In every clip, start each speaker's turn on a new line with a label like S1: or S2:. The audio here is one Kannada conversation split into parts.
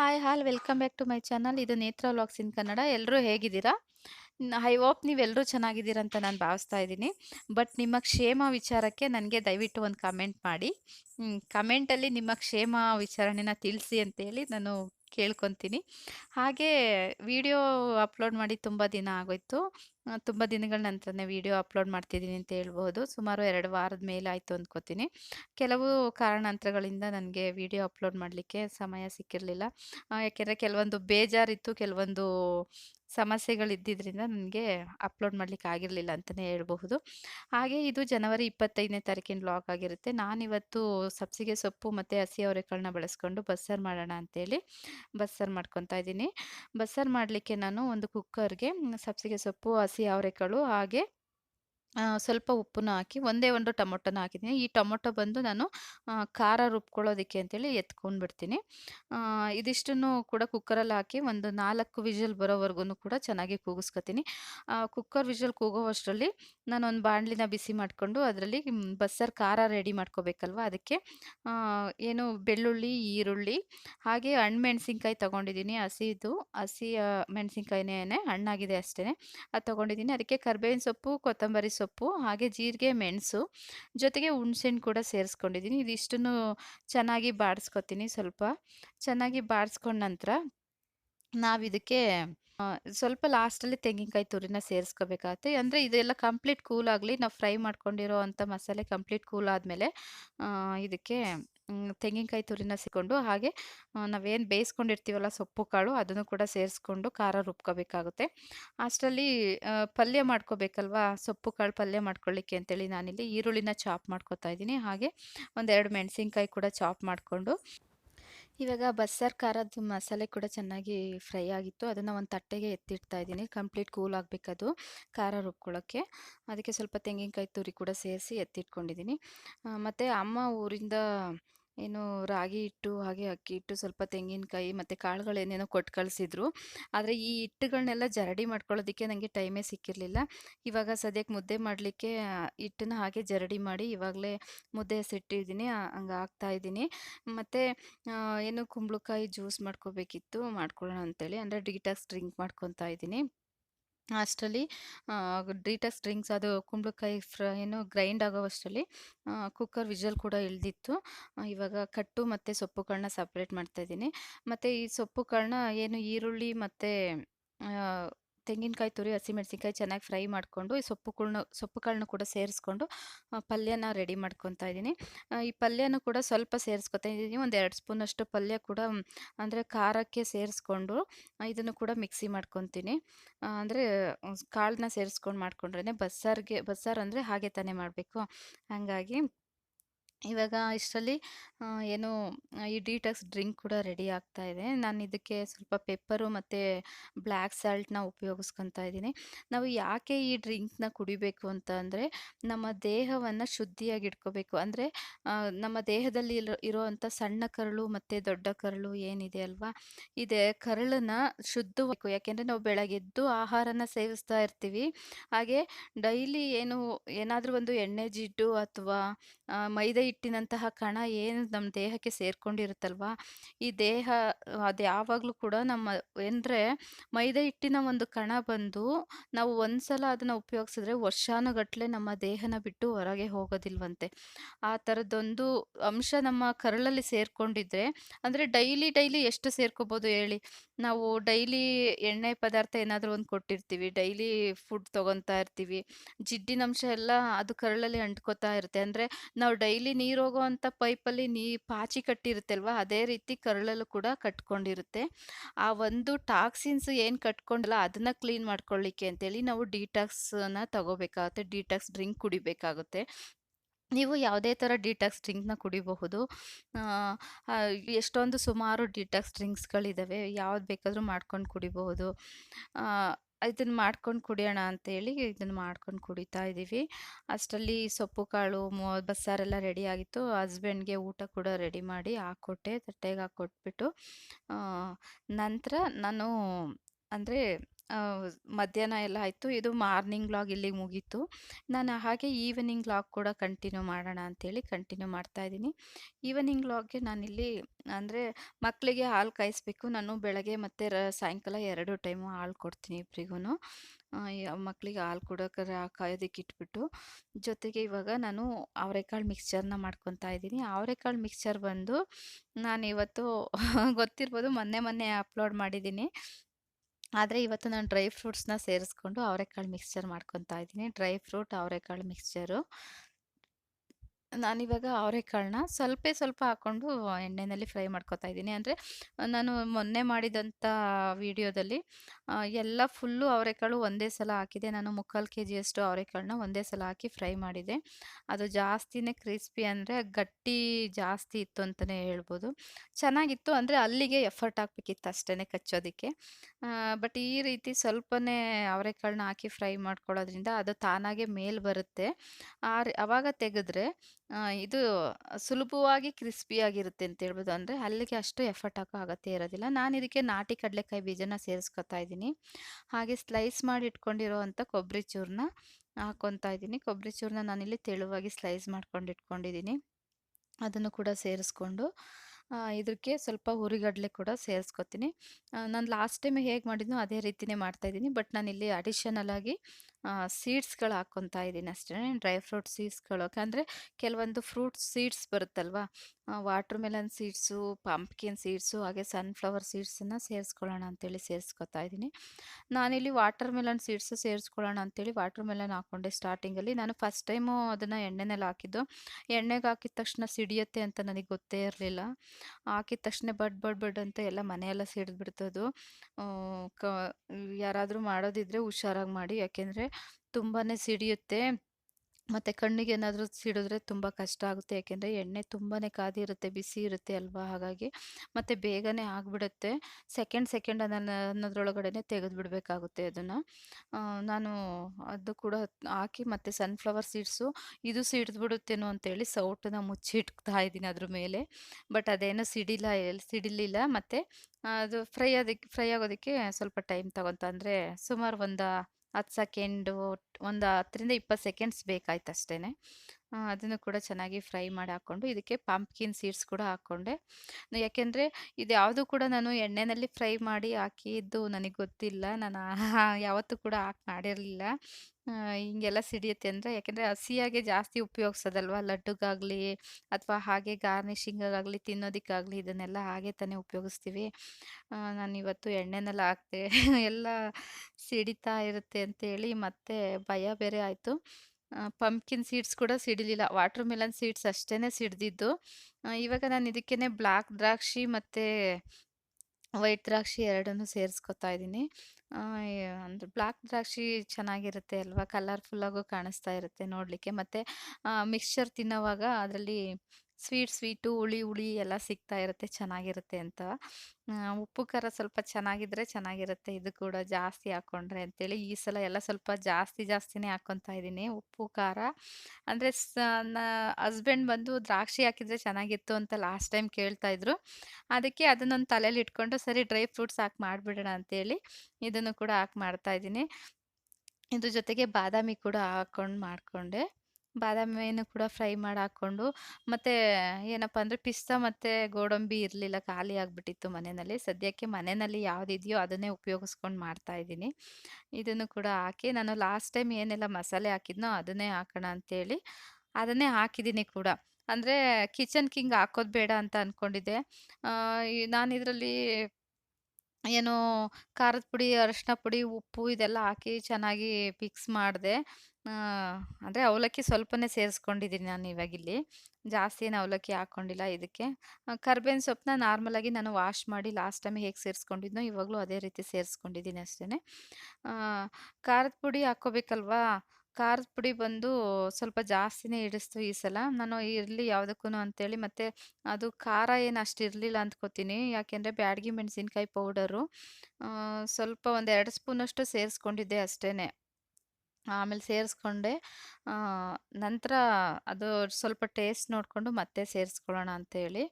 S1: Hi all welcome back to my channel. ಇದು ನೇತ್ರ ವ್ಲಾಗ್ಸ್ ಇನ್ ಕನ್ನಡ. ಎಲ್ಲರೂ ಹೇಗಿದ್ದೀರಾ? ಐ ಹೋಪ್ ನೀವೆಲ್ಲರೂ ಚೆನ್ನಾಗಿದ್ದೀರಾ ಅಂತ ನಾನು ಭಾವಿಸ್ತಾ ಇದ್ದೀನಿ. ಬಟ್ ನಿಮ್ಮ ಕ್ಷೇಮ ವಿಚಾರಕ್ಕೆ ನನಗೆ ದಯವಿಟ್ಟು ಒಂದು ಕಮೆಂಟ್ ಮಾಡಿ. ಕಮೆಂಟಲ್ಲಿ ನಿಮ್ಮ ಕ್ಷೇಮ ವಿಚಾರಣೆನ ತಿಳಿಸಿ ಅಂತೇಳಿ ನಾನು ಕೇಳ್ಕೊತೀನಿ. ಹಾಗೆ ವಿಡಿಯೋ ಅಪ್ಲೋಡ್ ಮಾಡಿ ತುಂಬ ದಿನ ಆಗೋಯ್ತು. ತುಂಬ ದಿನಗಳ ನಂತರನೇ ವಿಡಿಯೋ ಅಪ್ಲೋಡ್ ಮಾಡ್ತಿದ್ದೀನಿ ಅಂತ ಹೇಳ್ಬೋದು. ಸುಮಾರು ಎರಡು ವಾರದ ಮೇಲೆ ಆಯಿತು ಅಂದ್ಕೋತೀನಿ ಕೆಲವು ಕಾರಣಾಂತರಗಳಿಂದ ನನಗೆ ವಿಡಿಯೋ ಅಪ್ಲೋಡ್ ಮಾಡಲಿಕ್ಕೆ ಸಮಯ ಸಿಕ್ಕಿರಲಿಲ್ಲ. ಯಾಕೆಂದರೆ ಕೆಲವೊಂದು ಬೇಜಾರಿತ್ತು, ಕೆಲವೊಂದು ಸಮಸ್ಯೆಗಳಿದ್ದಿದ್ದರಿಂದ ನನಗೆ ಅಪ್ಲೋಡ್ ಮಾಡಲಿಕ್ಕೆ ಆಗಿರಲಿಲ್ಲ ಅಂತಲೇ ಹೇಳ್ಬಹುದು. ಹಾಗೆ ಇದು ಜನವರಿ ಇಪ್ಪತ್ತೈದನೇ ತಾರೀಕಿನ ಬ್ಲಾಗ್ ಆಗಿರುತ್ತೆ. ನಾನಿವತ್ತು ಸಬ್ಸಿಗೆ ಸೊಪ್ಪು ಮತ್ತು ಹಸಿ ಅವರೆಕಾಳನ್ನ ಬಳಸ್ಕೊಂಡು ಬಸ್ಸಾರು ಮಾಡೋಣ ಅಂತೇಳಿ ಬಸ್ಸಾರು ಮಾಡ್ಕೊತಾ ಇದ್ದೀನಿ. ಬಸ್ಸಾರು ಮಾಡಲಿಕ್ಕೆ ನಾನು ಒಂದು ಕುಕ್ಕರ್ಗೆ ಸಬ್ಸಿಗೆ ಸೊಪ್ಪು, ಹಸಿ ಅವರೆಕಾಳು ಹಾಗೆ ಸ್ವಲ್ಪ ಉಪ್ಪನ್ನು ಹಾಕಿ ಒಂದೇ ಒಂದು ಟೊಮೊಟೊನ ಹಾಕಿದ್ದೀನಿ. ಈ ಟೊಮೊಟೊ ಬಂದು ನಾನು ಖಾರ ರುಬ್ಕೊಳ್ಳೋದಕ್ಕೆ ಅಂತೇಳಿ ಎತ್ಕೊಂಡ್ಬಿಡ್ತೀನಿ. ಇದಿಷ್ಟನ್ನು ಕೂಡ ಕುಕ್ಕರಲ್ಲಿ ಹಾಕಿ ಒಂದು ನಾಲ್ಕು ವಿಷಲ್ ಬರೋವರೆಗೂ ಕೂಡ ಚೆನ್ನಾಗಿ ಕೂಗಿಸ್ಕೊತೀನಿ. ಕುಕ್ಕರ್ ವಿಷಲ್ ಕೂಗೋವಷ್ಟರಲ್ಲಿ ನಾನು ಒಂದು ಬಾಣಲಿನ ಬಿಸಿ ಮಾಡಿಕೊಂಡು ಅದರಲ್ಲಿ ಬಸ್ಸಾರು ಖಾರ ರೆಡಿ ಮಾಡ್ಕೋಬೇಕಲ್ವ ಅದಕ್ಕೆ. ಏನು ಬೆಳ್ಳುಳ್ಳಿ, ಈರುಳ್ಳಿ, ಹಾಗೆ ಹಣ್ಮೆಣ್ಸಿನ್ಕಾಯಿ ತೊಗೊಂಡಿದ್ದೀನಿ. ಹಸಿದು ಹಸಿ ಮೆಣಸಿನ್ಕಾಯಿನೇ ಹಣ್ಣಾಗಿದೆ ಅಷ್ಟೇ ಅದು ತೊಗೊಂಡಿದ್ದೀನಿ. ಅದಕ್ಕೆ ಕರ್ಬೇವಿನ ಸೊಪ್ಪು, ಕೊತ್ತಂಬರಿ ಸೊಪ್ಪು, ಹಾಗೆ ಜೀರಿಗೆ, ಮೆಣಸು ಜೊತೆಗೆ ಹುಣ್ಸೆಹಣ್ಣು ಕೂಡ ಸೇರಿಸ್ಕೊಂಡಿದ್ದೀನಿ. ಇದಿಷ್ಟನ್ನು ಚೆನ್ನಾಗಿ ಬಾಡಿಸ್ಕೊತೀನಿ ಸ್ವಲ್ಪ. ಚೆನ್ನಾಗಿ ಬಾಡಿಸ್ಕೊಂಡ ನಂತರ ನಾವಿದಕ್ಕೆ ಇದಕ್ಕೆ ಸ್ವಲ್ಪ ಲಾಸ್ಟಲ್ಲಿ ತೆಂಗಿನಕಾಯಿ ತುರಿನ ಸೇರಿಸ್ಕೋಬೇಕಾಗತ್ತೆ. ಅಂದರೆ ಇದೆಲ್ಲ ಕಂಪ್ಲೀಟ್ ಕೂಲ್ ಆಗಲಿ, ನಾವು ಫ್ರೈ ಮಾಡ್ಕೊಂಡಿರೋ ಅಂಥ ಮಸಾಲೆ ಕಂಪ್ಲೀಟ್ ಕೂಲ್ ಆದಮೇಲೆ ಇದಕ್ಕೆ ತೆಂಗಿನಕಾಯಿ ತುರಿನ ಸಿಕ್ಕೊಂಡು ಹಾಗೆ ನಾವೇನು ಬೇಯಿಸ್ಕೊಂಡಿರ್ತೀವಲ್ಲ ಸೊಪ್ಪು, ಕಾಳು ಅದನ್ನು ಕೂಡ ಸೇರಿಸ್ಕೊಂಡು ಖಾರ ರುಬ್ಕೋಬೇಕಾಗುತ್ತೆ. ಅಷ್ಟರಲ್ಲಿ ಪಲ್ಯ ಮಾಡ್ಕೋಬೇಕಲ್ವಾ? ಸೊಪ್ಪು, ಕಾಳು ಪಲ್ಯ ಮಾಡ್ಕೊಳ್ಳಿಕ್ಕೆ ಅಂತೇಳಿ ನಾನಿಲ್ಲಿ ಈರುಳ್ಳಿನ ಚಾಪ್ ಮಾಡ್ಕೊತಾ ಇದ್ದೀನಿ. ಹಾಗೆ ಒಂದೆರಡು ಮೆಣಸಿನ್ಕಾಯಿ ಕೂಡ ಚಾಪ್ ಮಾಡಿಕೊಂಡು, ಇವಾಗ ಬಸ್ಸಾರು ಖಾರದ ಮಸಾಲೆ ಕೂಡ ಚೆನ್ನಾಗಿ ಫ್ರೈ ಆಗಿತ್ತು. ಅದನ್ನು ಒಂದು ತಟ್ಟೆಗೆ ಎತ್ತಿಡ್ತಾ ಇದ್ದೀನಿ. ಕಂಪ್ಲೀಟ್ ಕೂಲ್ ಆಗಬೇಕದು ಖಾರ ರುಬ್ಕೊಳ್ಳೋಕ್ಕೆ. ಅದಕ್ಕೆ ಸ್ವಲ್ಪ ತೆಂಗಿನಕಾಯಿ ತುರಿ ಕೂಡ ಸೇರಿಸಿ ಎತ್ತಿಟ್ಕೊಂಡಿದ್ದೀನಿ. ಮತ್ತು ಅಮ್ಮ ಊರಿಂದ ಏನು ರಾಗಿ ಹಿಟ್ಟು, ಹಾಗೆ ಅಕ್ಕಿ ಹಿಟ್ಟು, ಸ್ವಲ್ಪ ತೆಂಗಿನಕಾಯಿ, ಮತ್ತು ಕಾಳುಗಳೇನೇನೋ ಕೊಟ್ಟು ಕಳಿಸಿದ್ರು. ಆದರೆ ಈ ಹಿಟ್ಟುಗಳನ್ನೆಲ್ಲ ಜರಡಿ ಮಾಡ್ಕೊಳ್ಳೋದಕ್ಕೆ ನನಗೆ ಟೈಮೇ ಸಿಕ್ಕಿರಲಿಲ್ಲ. ಇವಾಗ ಸದ್ಯಕ್ಕೆ ಮುದ್ದೆ ಮಾಡಲಿಕ್ಕೆ ಹಿಟ್ಟನ್ನ ಹಾಗೆ ಜರಡಿ ಮಾಡಿ ಇವಾಗಲೇ ಮುದ್ದೆ ಸಿಟ್ಟಿದ್ದೀನಿ ಹಂಗೆ ಹಾಕ್ತಾ ಇದ್ದೀನಿ. ಮತ್ತು ಏನು ಕುಂಬಳಕಾಯಿ ಜ್ಯೂಸ್ ಮಾಡ್ಕೋಬೇಕಿತ್ತು, ಮಾಡ್ಕೊಳ್ಳೋಣ ಅಂತೇಳಿ. ಅಂದರೆ ಡಿಟಾಕ್ಸ್ ಡ್ರಿಂಕ್ ಮಾಡ್ಕೊತಾ ಇದ್ದೀನಿ. ಅಷ್ಟರಲ್ಲಿ ಡೀಟಾಕ್ಸ್ ಡ್ರಿಂಕ್ಸ್ ಅದು ಕುಂಬಳಕಾಯಿ ಫ್ರ, ಏನು ಗ್ರೈಂಡ್ ಆಗೋವಷ್ಟರಲ್ಲಿ ಕುಕ್ಕರ್ ವಿಜಲ್ ಕೂಡ ಇಳ್ದಿತ್ತು. ಇವಾಗ ಕಟ್ಟು ಮತ್ತು ಸೊಪ್ಪುಗಳನ್ನ ಸಪ್ರೇಟ್ ಮಾಡ್ತಾ ಇದ್ದೀನಿ. ಮತ್ತು ಈ ಸೊಪ್ಪುಗಳನ್ನ ಏನು ಈರುಳ್ಳಿ ಮತ್ತು ತೆಂಗಿನಕಾಯಿ ತುರಿ, ಹಸಿಮೆಣ್ಸಿನ್ಕಾಯಿ ಚೆನ್ನಾಗಿ ಫ್ರೈ ಮಾಡಿಕೊಂಡು, ಈ ಸೊಪ್ಪುಗಳನ್ನ ಸೊಪ್ಪುಗಳನ್ನ ಕೂಡ ಸೇರಿಸ್ಕೊಂಡು ಪಲ್ಯನ ರೆಡಿ ಮಾಡ್ಕೊತಾ ಇದ್ದೀನಿ. ಈ ಪಲ್ಯನೂ ಕೂಡ ಸ್ವಲ್ಪ ಸೇರಿಸ್ಕೊತಾ ಇದ್ದೀನಿ. ಒಂದು ಎರಡು ಸ್ಪೂನಷ್ಟು ಪಲ್ಯ ಕೂಡ ಅಂದರೆ ಖಾರಕ್ಕೆ ಸೇರಿಸ್ಕೊಂಡು ಇದನ್ನು ಕೂಡ ಮಿಕ್ಸಿ ಮಾಡ್ಕೊತೀನಿ. ಅಂದರೆ ಕಾಳನ್ನ ಸೇರಿಸ್ಕೊಂಡು ಮಾಡ್ಕೊಂಡ್ರೆ ಬಸ್ಸಾರಿಗೆ, ಬಸ್ಸಾರು ಅಂದರೆ ಹಾಗೆ ತಾನೇ ಮಾಡಬೇಕು. ಹಾಗಾಗಿ ಇವಾಗ ಇಷ್ಟರಲ್ಲಿ ಏನು ಈ ಡಿಟಾಕ್ಸ್ ಡ್ರಿಂಕ್ ಕೂಡ ರೆಡಿ ಆಗ್ತಾ ಇದೆ. ನಾನು ಇದಕ್ಕೆ ಸ್ವಲ್ಪ ಪೆಪ್ಪರು ಮತ್ತು ಬ್ಲ್ಯಾಕ್ ಸಾಲ್ಟ್ನ ಉಪಯೋಗಿಸ್ಕೊತಾ ಇದ್ದೀನಿ. ನಾವು ಯಾಕೆ ಈ ಡ್ರಿಂಕ್ನ ಕುಡಿಬೇಕು ಅಂತ ಅಂದರೆ, ನಮ್ಮ ದೇಹವನ್ನು ಶುದ್ಧಿಯಾಗಿ ಇಟ್ಕೋಬೇಕು ಅಂದರೆ ನಮ್ಮ ದೇಹದಲ್ಲಿ ಇರೋ ಸಣ್ಣ ಕರಳು ಮತ್ತು ದೊಡ್ಡ ಕರಳು ಏನಿದೆ ಅಲ್ವಾ? ಇದೆ ಕರಳನ್ನ ಶುದ್ಧಬೇಕು ಯಾಕೆಂದರೆ ನಾವು ಬೆಳಗ್ಗೆದ್ದು ಆಹಾರನ ಸೇವಿಸ್ತಾ ಇರ್ತೀವಿ. ಹಾಗೆ ಡೈಲಿ ಏನು, ಏನಾದರೂ ಒಂದು ಎಣ್ಣೆ, ಜಿಡ್ಡು ಅಥವಾ ಮೈದಾ ಹಿಟ್ಟಿನಂತಹ ಕಣ ಏನು ನಮ್ಮ ದೇಹಕ್ಕೆ ಸೇರ್ಕೊಂಡಿರುತ್ತಲ್ವಾ? ಈ ದೇಹ, ಅದು ಯಾವಾಗಲೂ ಕೂಡ ನಮ್ಮ ಅಂದರೆ ಮೈದಾ ಹಿಟ್ಟಿನ ಒಂದು ಕಣ ಬಂದು ನಾವು ಒಂದ್ಸಲ ಅದನ್ನು ಉಪಯೋಗಿಸಿದ್ರೆ ವರ್ಷಾನುಗಟ್ಟಲೆ ನಮ್ಮ ದೇಹನ ಬಿಟ್ಟು ಹೊರಗೆ ಹೋಗೋದಿಲ್ವಂತೆ. ಆ ಥರದ್ದೊಂದು ಅಂಶ ನಮ್ಮ ಕರಳಲ್ಲಿ ಸೇರ್ಕೊಂಡಿದ್ರೆ, ಅಂದರೆ ಡೈಲಿ ಡೈಲಿ ಎಷ್ಟು ಸೇರ್ಕೋಬೋದು ಹೇಳಿ? ನಾವು ಡೈಲಿ ಎಣ್ಣೆ ಪದಾರ್ಥ ಏನಾದರೂ ಒಂದು ಕೊಟ್ಟಿರ್ತೀವಿ, ಡೈಲಿ ಫುಡ್ ತೊಗೊತಾ ಇರ್ತೀವಿ, ಜಿಡ್ಡಿನ ಅಂಶ ಎಲ್ಲ ಅದು ಕರಳಲ್ಲಿ ಅಂಟ್ಕೋತಾ ಇರುತ್ತೆ. ಅಂದರೆ ನಾವು ಡೈಲಿ ನೀರು ಹೋಗೋ ಅಂಥ ಪೈಪಲ್ಲಿ ನೀ ಪಾಚಿ ಕಟ್ಟಿರುತ್ತೆ ಅಲ್ವಾ ಅದೇ ರೀತಿ ಕರಳಲ್ಲೂ ಕೂಡ ಕಟ್ಕೊಂಡಿರುತ್ತೆ. ಆ ಒಂದು ಟಾಕ್ಸಿನ್ಸ್ ಏನು ಕಟ್ಕೊಂಡಲ್ಲ, ಅದನ್ನು ಕ್ಲೀನ್ ಮಾಡ್ಕೊಳ್ಳಿಕ್ಕೆ ಅಂತೇಳಿ ನಾವು ಡಿಟಾಕ್ಸನ್ನ ತಗೋಬೇಕಾಗುತ್ತೆ, ಡಿಟಾಕ್ಸ್ ಡ್ರಿಂಕ್ ಕುಡಿಬೇಕಾಗುತ್ತೆ. ನೀವು ಯಾವುದೇ ಥರ ಡಿಟಾಕ್ಸ್ ಡ್ರಿಂಕ್ನ ಕುಡಿಬಹುದು. ಎಷ್ಟೊಂದು ಸುಮಾರು ಡಿಟಾಕ್ಸ್ ಡ್ರಿಂಕ್ಸ್ಗಳಿದ್ದಾವೆ ಯಾವ್ದು ಬೇಕಾದರೂ ಮಾಡ್ಕೊಂಡು ಕುಡಿಬಹುದು. ಇದನ್ನು ಮಾಡ್ಕೊಂಡು ಕುಡಿಯೋಣ ಅಂತೇಳಿ ಇದನ್ನು ಮಾಡ್ಕೊಂಡು ಕುಡಿತಾ ಇದ್ದೀವಿ ಅಷ್ಟರಲ್ಲಿ ಸೊಪ್ಪು, ಕಾಳು, ಮೊ, ಬಸ್ಸಾರೆಲ್ಲ ರೆಡಿ ಆಗಿತ್ತು. ಹಸ್ಬೆಂಡ್ಗೆ ಊಟ ಕೂಡ ರೆಡಿ ಮಾಡಿ ಹಾಕ್ಕೊಟ್ಟೆ ತಟ್ಟೆಗೆ ಹಾಕ್ಕೊಟ್ಬಿಟ್ಟು ನಂತರ ನಾನು ಅಂದರೆ ಮಧ್ಯಾಹ್ನ ಎಲ್ಲ ಆಯಿತು. ಇದು ಮಾರ್ನಿಂಗ್ ವ್ಲಾಗ್ ಇಲ್ಲಿಗೆ ಮುಗೀತು. ನಾನು ಹಾಗೆ ಈವ್ನಿಂಗ್ ವ್ಲಾಗ್ ಕೂಡ ಕಂಟಿನ್ಯೂ ಮಾಡೋಣ ಅಂತೇಳಿ ಕಂಟಿನ್ಯೂ ಮಾಡ್ತಾ ಇದ್ದೀನಿ. ಈವ್ನಿಂಗ್ ವ್ಲಾಗ್ಗೆ ನಾನಿಲ್ಲಿ ಅಂದರೆ ಮಕ್ಕಳಿಗೆ ಹಾಲು ಕಾಯಿಸ್ಬೇಕು. ನಾನು ಬೆಳಗ್ಗೆ ಮತ್ತು ರ, ಸಾಯಂಕಾಲ ಎರಡು ಟೈಮು ಹಾಲು ಕೊಡ್ತೀನಿ ಇಬ್ಬರಿಗೂ ಮಕ್ಕಳಿಗೆ ಹಾಲು ಕೊಡೋಕೆ ಕಾಯೋದಕ್ಕೆ ಇಟ್ಬಿಟ್ಟು. ಜೊತೆಗೆ ಇವಾಗ ನಾನು ಅವರೆಕಾಳು ಮಿಕ್ಸ್ಚರ್ನ ಮಾಡ್ಕೊತಾ ಇದ್ದೀನಿ. ಅವರೆಕಾಳು ಮಿಕ್ಸ್ಚರ್ ಬಂದು ನಾನು ಇವತ್ತು ಗೊತ್ತಿರ್ಬೋದು ಮೊನ್ನೆ ಮೊನ್ನೆ ಅಪ್ಲೋಡ್ ಮಾಡಿದ್ದೀನಿ. ಆದರೆ ಇವತ್ತು ನಾನು ಡ್ರೈ ಫ್ರೂಟ್ಸ್ನ ಸೇರಿಸ್ಕೊಂಡು ಅವರೆಕಾಳು ಮಿಕ್ಸ್ಚರ್ ಮಾಡ್ಕೊತಾ ಇದ್ದೀನಿ. ಡ್ರೈ ಫ್ರೂಟ್ ಅವರೆಕಾಳು ಮಿಕ್ಸ್ಚರು. ನಾನಿವಾಗ ಅವರೆಕಾಳನ್ನ ಸ್ವಲ್ಪ ಸ್ವಲ್ಪ ಹಾಕ್ಕೊಂಡು ಎಣ್ಣೆಯಲ್ಲಿ ಫ್ರೈ ಮಾಡ್ಕೊತಾ ಇದ್ದೀನಿ. ಅಂದರೆ ನಾನು ಮೊನ್ನೆ ಮಾಡಿದಂಥ ವಿಡಿಯೋದಲ್ಲಿ ಎಲ್ಲ ಫುಲ್ಲು ಅವರೆಕಾಳು ಒಂದೇ ಸಲ ಹಾಕಿದೆ. ನಾನು ಮುಕ್ಕಾಲು ಕೆ ಜಿಯಷ್ಟು ಅವರೆಕಾಳನ್ನ ಒಂದೇ ಸಲ ಹಾಕಿ ಫ್ರೈ ಮಾಡಿದೆ. ಅದು ಜಾಸ್ತಿನೇ ಕ್ರಿಸ್ಪಿ ಅಂದರೆ ಗಟ್ಟಿ ಜಾಸ್ತಿ ಇತ್ತು ಅಂತಲೇ ಹೇಳ್ಬೋದು. ಚೆನ್ನಾಗಿತ್ತು. ಅಂದರೆ ಅಲ್ಲಿಗೆ ಎಫರ್ಟ್ ಹಾಕ್ಬೇಕಿತ್ತು ಅಷ್ಟೇ ಕಚ್ಚೋದಕ್ಕೆ. ಬಟ್ ಈ ರೀತಿ ಸ್ವಲ್ಪನೇ ಅವರೆಕಾಳನ್ನ ಹಾಕಿ ಫ್ರೈ ಮಾಡ್ಕೊಳ್ಳೋದ್ರಿಂದ ಅದು ತಾನಾಗೆ ಮೇಲೆ ಬರುತ್ತೆ. ಆ, ಅವಾಗ ತೆಗೆದ್ರೆ ಇದು ಸುಲಭವಾಗಿ ಕ್ರಿಸ್ಪಿಯಾಗಿರುತ್ತೆ ಅಂತ ಹೇಳ್ಬೋದು. ಅಂದರೆ ಅಲ್ಲಿಗೆ ಅಷ್ಟು ಎಫರ್ಟ್ ಹಾಕೋ ಅಗತ್ಯ ಇರೋದಿಲ್ಲ. ನಾನು ಇದಕ್ಕೆ ನಾಟಿ ಕಡಲೆಕಾಯಿ ಬೀಜನ ಸೇರಿಸ್ಕೊತಾ ಇದ್ದೀನಿ. ಹಾಗೆ ಸ್ಲೈಸ್ ಮಾಡಿ ಇಟ್ಕೊಂಡಿರೋವಂಥ ಕೊಬ್ಬರಿ ಚೂರನ್ನ ಹಾಕ್ಕೊತಾ ಇದ್ದೀನಿ. ಕೊಬ್ಬರಿ ಚೂರನ್ನ ನಾನಿಲ್ಲಿ ತೆಳುವಾಗಿ ಸ್ಲೈಸ್ ಮಾಡ್ಕೊಂಡು ಇಟ್ಕೊಂಡಿದ್ದೀನಿ. ಅದನ್ನು ಕೂಡ ಸೇರಿಸ್ಕೊಂಡು ಇದಕ್ಕೆ ಸ್ವಲ್ಪ ಹುರಿಗಡಲೆ ಕೂಡ ಸೇರಿಸ್ಕೊತೀನಿ. ನಾನು ಲಾಸ್ಟ್ ಟೈಮ್ ಹೇಗೆ ಮಾಡಿದ್ನೋ ಅದೇ ರೀತಿಯೇ ಮಾಡ್ತಾಯಿದ್ದೀನಿ ಬಟ್ ನಾನಿಲ್ಲಿ ಅಡಿಷನಲ್ ಆಗಿ ಸೀಡ್ಸ್ಗಳು ಹಾಕ್ಕೊತಾ ಇದ್ದೀನಿ ಅಷ್ಟೇ ಡ್ರೈ ಫ್ರೂಟ್ ಸೀಡ್ಸ್ಗಳು. ಯಾಕಂದರೆ ಕೆಲವೊಂದು ಫ್ರೂಟ್ ಸೀಡ್ಸ್ ಬರುತ್ತಲ್ವಾ watermelon seeds, pumpkin seeds, ಹಾಗೆ ಸನ್ಫ್ಲವರ್ ಸೀಡ್ಸನ್ನು ಸೇರಿಸ್ಕೊಳ್ಳೋಣ ಅಂತೇಳಿ ಸೇರಿಸ್ಕೊತಾ ಇದ್ದೀನಿ. ನಾನಿಲ್ಲಿ ವಾಟರ್ ಮೆಲನ್ ಸೀಡ್ಸು ಸೇರಿಸ್ಕೊಳ್ಳೋಣ ಅಂತೇಳಿ ವಾಟರ್ ಮೆಲನ್ ಹಾಕ್ಕೊಂಡೆ ಸ್ಟಾರ್ಟಿಂಗಲ್ಲಿ. ನಾನು ಫಸ್ಟ್ ಟೈಮು ಅದನ್ನು ಎಣ್ಣೆನಲ್ಲಿ ಹಾಕಿದ್ದು. ಎಣ್ಣೆಗೆ ಹಾಕಿದ ತಕ್ಷಣ ಸಿಡಿಯುತ್ತೆ ಅಂತ ನನಗೆ ಗೊತ್ತೇ ಇರಲಿಲ್ಲ. ಹಾಕಿದ ತಕ್ಷಣ ಬಡ್ ಬಡ್ ಬಡ್ ಅಂತ ಎಲ್ಲ ಮನೆಯೆಲ್ಲ ಸಿಡಿದ್ಬಿಡ್ತದು. ಕ, ಯಾರಾದರೂ ಮಾಡೋದಿದ್ರೆ ಹುಷಾರಾಗಿ ಮಾಡಿ. ಯಾಕೆಂದರೆ ತುಂಬಾ ಸಿಡಿಯುತ್ತೆ. ಮತ್ತು ಕಣ್ಣಿಗೆ ಏನಾದರೂ ಸಿಡಿದ್ರೆ ತುಂಬ ಕಷ್ಟ ಆಗುತ್ತೆ. ಯಾಕೆಂದರೆ ಎಣ್ಣೆ ತುಂಬಾ ಕಾದಿರುತ್ತೆ ಬಿಸಿ ಇರುತ್ತೆ ಅಲ್ವಾ ಹಾಗಾಗಿ. ಮತ್ತು ಬೇಗನೆ ಆಗಿಬಿಡುತ್ತೆ. ಸೆಕೆಂಡ್ ಸೆಕೆಂಡ್ ಅನ್ನೋ ಅನ್ನೋದ್ರೊಳಗಡೆ ತೆಗೆದುಬಿಡ್ಬೇಕಾಗುತ್ತೆ ಅದನ್ನು. ನಾನು ಅದು ಕೂಡ ಹಾಕಿ ಮತ್ತು ಸನ್ಫ್ಲವರ್ ಸೀಡ್ಸು ಇದು ಸಿಡಿದ್ಬಿಡುತ್ತೇನೋ ಅಂತೇಳಿ ಸೌಟನ್ನ ಮುಚ್ಚಿಡ್ತಾ ಇದ್ದೀನಿ ಅದ್ರ ಮೇಲೆ. ಬಟ್ ಅದೇನೋ ಸಿಡಿಲ್ಲ ಸಿಡಿಲಿಲ್ಲ. ಮತ್ತು ಅದು ಫ್ರೈ ಅದಕ್ಕೆ ಫ್ರೈ ಆಗೋದಕ್ಕೆ ಸ್ವಲ್ಪ ಟೈಮ್ ತಗೊತ. ಅಂದರೆ ಸುಮಾರು ಒಂದು ಹತ್ತು ಸೆಕೆಂಡು ಒಂದು ಹತ್ತರಿಂದ ಇಪ್ಪತ್ತು ಸೆಕೆಂಡ್ಸ್ ಬೇಕಾಯ್ತು ಅಷ್ಟೇ ಅದನ್ನು ಕೂಡ ಚೆನ್ನಾಗಿ ಫ್ರೈ ಮಾಡಿ ಹಾಕ್ಕೊಂಡು ಇದಕ್ಕೆ ಪಂಪ್ಕಿನ್ ಸೀಡ್ಸ್ ಕೂಡ ಹಾಕ್ಕೊಂಡೆ. ಯಾಕೆಂದರೆ ಇದು ಯಾವುದು ಕೂಡ ನಾನು ಎಣ್ಣೆಯಲ್ಲಿ ಫ್ರೈ ಮಾಡಿ ಹಾಕಿದ್ದು ನನಗೆ ಗೊತ್ತಿಲ್ಲ. ನಾನು ಯಾವತ್ತೂ ಕೂಡ ಹಾಕಿ ಮಾಡಿರಲಿಲ್ಲ. ಹಿಂಗೆಲ್ಲ ಸಿಡಿಯುತ್ತೆ ಅಂದರೆ ಯಾಕೆಂದರೆ ಹಸಿಯಾಗೆ ಜಾಸ್ತಿ ಉಪಯೋಗಿಸೋದಲ್ವ? ಲಡ್ಡುಗಾಗಲಿ ಅಥವಾ ಹಾಗೆ ಗಾರ್ನಿಷಿಂಗಾಗಲಿ ತಿನ್ನೋದಕ್ಕಾಗಲಿ ಇದನ್ನೆಲ್ಲ ಹಾಗೆ ತಾನೇ ಉಪಯೋಗಿಸ್ತೀವಿ. ನಾನು ಇವತ್ತು ಎಣ್ಣೆನೆಲ್ಲ ಹಾಕ್ದೆ ಎಲ್ಲ ಸಿಡಿತಾ ಇರುತ್ತೆ ಅಂತೇಳಿ ಮತ್ತೆ ಭಯ ಬೇರೆ ಆಯಿತು. ಪಂಪ್ಕಿನ್ ಸೀಡ್ಸ್ ಕೂಡ ಸಿಡಿಲಿಲ್ಲ. ವಾಟರ್ ಮೆಲನ್ ಸೀಡ್ಸ್ ಅಷ್ಟೇ ಸಿಡ್ದಿದ್ದು ಇವಾಗ ನಾನು ಇದಕ್ಕೇ ಬ್ಲ್ಯಾಕ್ ದ್ರಾಕ್ಷಿ ಮತ್ತು ವೈಟ್ ದ್ರಾಕ್ಷಿ ಎರಡನ್ನೂ ಸೇರಿಸ್ಕೊತಾ ಇದ್ದೀನಿ. ಅಂದರೆ ಬ್ಲ್ಯಾಕ್ ದ್ರಾಕ್ಷಿ ಚೆನ್ನಾಗಿರುತ್ತೆ ಅಲ್ವಾ? ಕಲರ್ಫುಲ್ಲಾಗೂ ಕಾಣಿಸ್ತಾ ಇರುತ್ತೆ ನೋಡಲಿಕ್ಕೆ. ಮತ್ತು ಮಿಕ್ಸ್ಚರ್ ತಿನ್ನೋವಾಗ ಅದರಲ್ಲಿ ಸ್ವೀಟ್ ಸ್ವೀಟು, ಹುಳಿ ಹುಳಿ ಎಲ್ಲ ಸಿಗ್ತಾ ಇರುತ್ತೆ, ಚೆನ್ನಾಗಿರುತ್ತೆ ಅಂತ. ಉಪ್ಪು, ಖಾರ ಸ್ವಲ್ಪ ಚೆನ್ನಾಗಿದ್ರೆ ಚೆನ್ನಾಗಿರುತ್ತೆ. ಇದು ಕೂಡ ಜಾಸ್ತಿ ಹಾಕ್ಕೊಂಡ್ರೆ ಅಂತೇಳಿ ಈ ಸಲ ಎಲ್ಲ ಸ್ವಲ್ಪ ಜಾಸ್ತಿ ಜಾಸ್ತಿನೇ ಹಾಕ್ಕೊತಾ ಇದ್ದೀನಿ. ಉಪ್ಪು, ಖಾರ ಅಂದರೆ ಸ ಹಸ್ಬೆಂಡ್ ಬಂದು ದ್ರಾಕ್ಷಿ ಹಾಕಿದರೆ ಚೆನ್ನಾಗಿತ್ತು ಅಂತ ಲಾಸ್ಟ್ ಟೈಮ್ ಕೇಳ್ತಾ ಇದ್ರು. ಅದಕ್ಕೆ ಅದನ್ನೊಂದು ತಲೆಯಲ್ಲಿ ಇಟ್ಕೊಂಡು ಸರಿ ಡ್ರೈ ಫ್ರೂಟ್ಸ್ ಹಾಕಿ ಮಾಡಿಬಿಡೋಣ ಅಂತೇಳಿ ಇದನ್ನು ಕೂಡ ಹಾಕಿ ಮಾಡ್ತಾ ಇದ್ದೀನಿ. ಇದ್ರ ಜೊತೆಗೆ ಬಾದಾಮಿ ಕೂಡ ಹಾಕ್ಕೊಂಡು ಮಾಡಿಕೊಂಡೆ. ಬಾದಾಮಿಯನ್ನು ಕೂಡ ಫ್ರೈ ಮಾಡಿ ಹಾಕ್ಕೊಂಡು, ಮತ್ತು ಏನಪ್ಪ ಅಂದರೆ ಪಿಸ್ತಾ ಮತ್ತು ಗೋಡಂಬಿ ಇರಲಿಲ್ಲ ಖಾಲಿ ಆಗಿಬಿಟ್ಟಿತ್ತು ಮನೆಯಲ್ಲಿ. ಸದ್ಯಕ್ಕೆ ಮನೆಯಲ್ಲಿ ಯಾವುದಿದೆಯೋ ಅದನ್ನೇ ಉಪಯೋಗಿಸ್ಕೊಂಡು ಮಾಡ್ತಾ ಇದ್ದೀನಿ. ಇದನ್ನು ಕೂಡ ಹಾಕಿ, ನಾನು ಲಾಸ್ಟ್ ಟೈಮ್ ಏನೆಲ್ಲ ಮಸಾಲೆ ಹಾಕಿದ್ನೋ ಅದನ್ನೇ ಹಾಕೋಣ ಅಂತೇಳಿ ಅದನ್ನೇ ಹಾಕಿದ್ದೀನಿ ಕೂಡ. ಅಂದರೆ ಕಿಚನ್ ಕಿಂಗ್ ಹಾಕೋದು ಬೇಡ ಅಂತ ಅಂದ್ಕೊಂಡಿದ್ದೆ ನಾನು ಇದರಲ್ಲಿ ಏನು ಖಾರದ ಪುಡಿ, ಅರಿಶಿನ ಪುಡಿ, ಉಪ್ಪು ಇದೆಲ್ಲ ಹಾಕಿ ಚೆನ್ನಾಗಿ ಫಿಕ್ಸ್ ಮಾಡಿದೆ. ಅಂದರೆ ಅವಲಕ್ಕಿ ಸ್ವಲ್ಪನೇ ಸೇರಿಸ್ಕೊಂಡಿದ್ದೀನಿ ನಾನು ಇವಾಗಿಲ್ಲಿ. ಜಾಸ್ತಿ ಏನು ಅವಲಕ್ಕಿ ಹಾಕ್ಕೊಂಡಿಲ್ಲ ಇದಕ್ಕೆ. ಕರ್ಬೇವಿನ ಸೊಪ್ಪನ್ನ ನಾರ್ಮಲಾಗಿ ನಾನು ವಾಶ್ ಮಾಡಿ ಲಾಸ್ಟ್ ಟೈಮ್ ಹೇಗೆ ಸೇರಿಸ್ಕೊಂಡಿದ್ನೋ ಇವಾಗಲೂ ಅದೇ ರೀತಿ ಸೇರಿಸ್ಕೊಂಡಿದ್ದೀನಿ ಅಷ್ಟೇ ಖಾರದ ಪುಡಿ ಹಾಕ್ಕೋಬೇಕಲ್ವಾ? ಖಾರದ ಪುಡಿ ಬಂದು ಸ್ವಲ್ಪ ಜಾಸ್ತಿನೇ ಹಿಡಿಸ್ತು ಈ ಸಲ. ನಾನು ಇರಲಿ ಯಾವುದಕ್ಕೂ ಅಂತೇಳಿ ಮತ್ತು ಅದು ಖಾರ ಏನು ಅಷ್ಟು ಇರಲಿಲ್ಲ ಅಂದ್ಕೋತೀನಿ ಯಾಕೆಂದರೆ ಬ್ಯಾಡಗಿ ಮೆಣಸಿನ್ಕಾಯಿ ಪೌಡರು. ಸ್ವಲ್ಪ ಒಂದು ಎರಡು ಸ್ಪೂನಷ್ಟು ಸೇರಿಸ್ಕೊಂಡಿದ್ದೆ ಅಷ್ಟೇ ಆಮೇಲೆ ಸೇರಿಸ್ಕೊಂಡೆ. ನಂತರ ಅದು ಸ್ವಲ್ಪ ಟೇಸ್ಟ್ ನೋಡಿಕೊಂಡು ಮತ್ತೆ ಸೇರಿಸ್ಕೊಳ್ಳೋಣ ಅಂತೇಳಿ.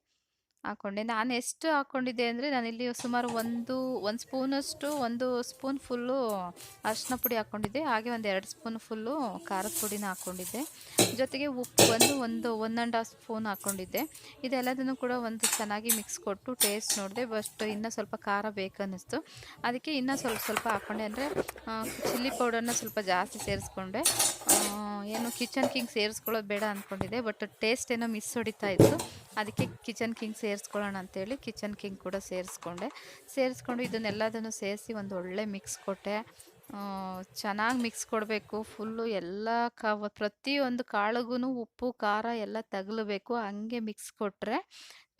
S1: ಹಾಕ್ಕೊಂಡೆ ನಾನು ಎಷ್ಟು ಹಾಕ್ಕೊಂಡಿದ್ದೆ ಅಂದರೆ ನಾನಿಲ್ಲಿ ಸುಮಾರು ಒಂದು ಒಂದು ಸ್ಪೂನಷ್ಟು, ಒಂದು ಸ್ಪೂನ್ ಫುಲ್ಲು ಅರಿಶಿನ ಪುಡಿ ಹಾಕ್ಕೊಂಡಿದ್ದೆ ಹಾಗೆ ಒಂದು ಎರಡು ಸ್ಪೂನ್ ಫುಲ್ಲು ಖಾರದ ಪುಡಿನ ಹಾಕ್ಕೊಂಡಿದ್ದೆ ಜೊತೆಗೆ ಉಪ್ಪು ಬಂದು ಒಂದು ಒನ್ ಆ್ಯಂಡ್ ಹಾಫ್ ಸ್ಪೂನ್ ಹಾಕ್ಕೊಂಡಿದ್ದೆ ಇದೆಲ್ಲದನ್ನು ಕೂಡ ಒಂದು ಚೆನ್ನಾಗಿ ಮಿಕ್ಸ್ ಕೊಟ್ಟು ಟೇಸ್ಟ್ ನೋಡಿದೆ. ಬಸ್ಟ್ ಇನ್ನೂ ಸ್ವಲ್ಪ ಖಾರ ಬೇಕನ್ನಿಸ್ತು. ಅದಕ್ಕೆ ಇನ್ನೂ ಸ್ವಲ್ಪ ಸ್ವಲ್ಪ ಹಾಕ್ಕೊಂಡೆ ಅಂದರೆ ಚಿಲ್ಲಿ ಪೌಡರ್ನ ಸ್ವಲ್ಪ ಜಾಸ್ತಿ ಸೇರಿಸ್ಕೊಂಡೆ. ಏನು ಕಿಚನ್ ಕಿಂಗ್ ಸೇರಿಸ್ಕೊಳ್ಳೋದು ಬೇಡ ಅಂದ್ಕೊಂಡಿದ್ದೆ ಬಟ್ ಟೇಸ್ಟ್ ಏನೋ ಮಿಸ್ ಹೊಡಿತಾ ಇತ್ತು. ಅದಕ್ಕೆ ಕಿಚನ್ ಕಿಂಗ್ ಸೇರಿಸ್ಕೊಳ್ಳೋಣ ಅಂತೇಳಿ ಕಿಚನ್ ಕಿಂಗ್ ಕೂಡ ಸೇರಿಸ್ಕೊಂಡೆ. ಸೇರಿಸ್ಕೊಂಡು ಇದನ್ನೆಲ್ಲದನ್ನು ಸೇರಿಸಿ ಒಂದು ಒಳ್ಳೆ ಮಿಕ್ಸ್ ಕೊಟ್ಟೆ. ಚೆನ್ನಾಗಿ ಮಿಕ್ಸ್ ಕೊಡಬೇಕು ಫುಲ್ಲು ಎಲ್ಲ ಕ ಪ್ರತಿಯೊಂದು ಕಾಳಿಗೂ ಉಪ್ಪು, ಖಾರ ಎಲ್ಲ ತಗಲಬೇಕು, ಹಂಗೆ ಮಿಕ್ಸ್ ಕೊಟ್ಟರೆ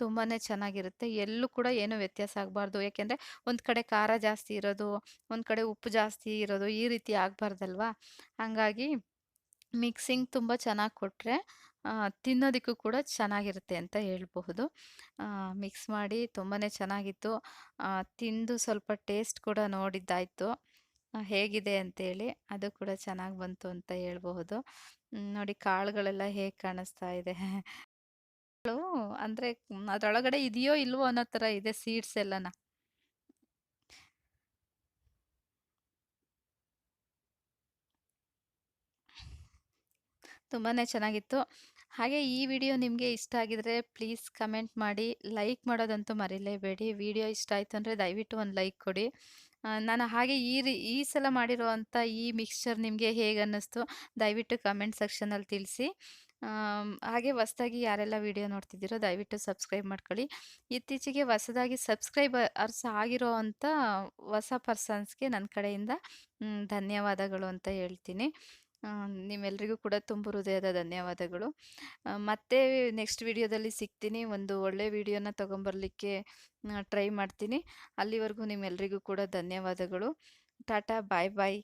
S1: ತುಂಬಾ ಚೆನ್ನಾಗಿರುತ್ತೆ. ಎಲ್ಲೂ ಕೂಡ ಏನೂ ವ್ಯತ್ಯಾಸ ಆಗಬಾರ್ದು. ಯಾಕೆಂದರೆ ಒಂದು ಕಡೆ ಖಾರ ಜಾಸ್ತಿ ಇರೋದು, ಒಂದು ಕಡೆ ಉಪ್ಪು ಜಾಸ್ತಿ ಇರೋದು ಈ ರೀತಿ ಆಗಬಾರ್ದಲ್ವಾ? ಹಾಗಾಗಿ ಮಿಕ್ಸಿಂಗ್ ತುಂಬ ಚೆನ್ನಾಗಿ ಕೊಟ್ಟರೆ ತಿನ್ನೋದಕ್ಕೂ ಕೂಡ ಚೆನ್ನಾಗಿರುತ್ತೆ ಅಂತ ಹೇಳಬಹುದು. ಮಿಕ್ಸ್ ಮಾಡಿ ತುಂಬಾ ಚೆನ್ನಾಗಿತ್ತು. ತಿಂದು ಸ್ವಲ್ಪ ಟೇಸ್ಟ್ ಕೂಡ ನೋಡಿದ್ದಾಯಿತು. ಹೇಗಿದೆ ಅಂತೇಳಿ ಅದು ಕೂಡ ಚೆನ್ನಾಗಿ ಬಂತು ಅಂತ ಹೇಳಬಹುದು. ನೋಡಿ ಕಾಳುಗಳೆಲ್ಲ ಹೇಗೆ ಕಾಣಿಸ್ತಾ ಇದೆ. ಅಂದರೆ ಅದರೊಳಗಡೆ ಇದೆಯೋ ಇಲ್ವೋ ಅನ್ನೋ ಥರ ಇದೆ, ಸೀಡ್ಸ್ ಎಲ್ಲನ. ತುಂಬಾ ಚೆನ್ನಾಗಿತ್ತು. ಹಾಗೆ ಈ ವಿಡಿಯೋ ನಿಮಗೆ ಇಷ್ಟ ಆಗಿದ್ರೆ ಪ್ಲೀಸ್ ಕಮೆಂಟ್ ಮಾಡಿ, ಲೈಕ್ ಮಾಡೋದಂತೂ ಮರಿಲೇಬೇಡಿ. ವಿಡಿಯೋ ಇಷ್ಟ ಆಯಿತು ಅಂದರೆ ದಯವಿಟ್ಟು ಒಂದು ಲೈಕ್ ಕೊಡಿ. ನಾನು ಹಾಗೆ ಈ ರೀ, ಈ ಸಲ ಮಾಡಿರುವಂಥ ಈ ಮಿಕ್ಸ್ಚರ್ ನಿಮಗೆ ಹೇಗೆ ಅನ್ನಿಸ್ತು ದಯವಿಟ್ಟು ಕಮೆಂಟ್ ಸೆಕ್ಷನಲ್ಲಿ ತಿಳಿಸಿ. ಹಾಗೆ ಹೊಸದಾಗಿ ಯಾರೆಲ್ಲ ವಿಡಿಯೋ ನೋಡ್ತಿದ್ದೀರೋ ದಯವಿಟ್ಟು ಸಬ್ಸ್ಕ್ರೈಬ್ ಮಾಡ್ಕೊಳ್ಳಿ. ಇತ್ತೀಚೆಗೆ ಹೊಸದಾಗಿ ಸಬ್ಸ್ಕ್ರೈಬರ್ಸ್ ಆಗಿರೋ ಅಂಥ ಹೊಸ ಪರ್ಸನ್ಸ್ಗೆ ನನ್ನ ಕಡೆಯಿಂದ ಧನ್ಯವಾದಗಳು ಅಂತ ಹೇಳ್ತೀನಿ. ನಿಮ್ಮೆಲ್ರಿಗೂ ಕೂಡ ತುಂಬ ಹೃದಯದ ಧನ್ಯವಾದಗಳು. ಮತ್ತೆ ನೆಕ್ಸ್ಟ್ ವಿಡಿಯೋದಲ್ಲಿ ಸಿಗ್ತೀನಿ. ಒಂದು ಒಳ್ಳೆ ವಿಡಿಯೋನ ತೊಗೊಂಬರ್ಲಿಕ್ಕೆ ಟ್ರೈ ಮಾಡ್ತೀನಿ. ಅಲ್ಲಿವರೆಗೂ ನಿಮ್ಮೆಲ್ಲರಿಗೂ ಕೂಡ ಧನ್ಯವಾದಗಳು. ಟಾಟಾ, ಬಾಯ್ ಬಾಯ್.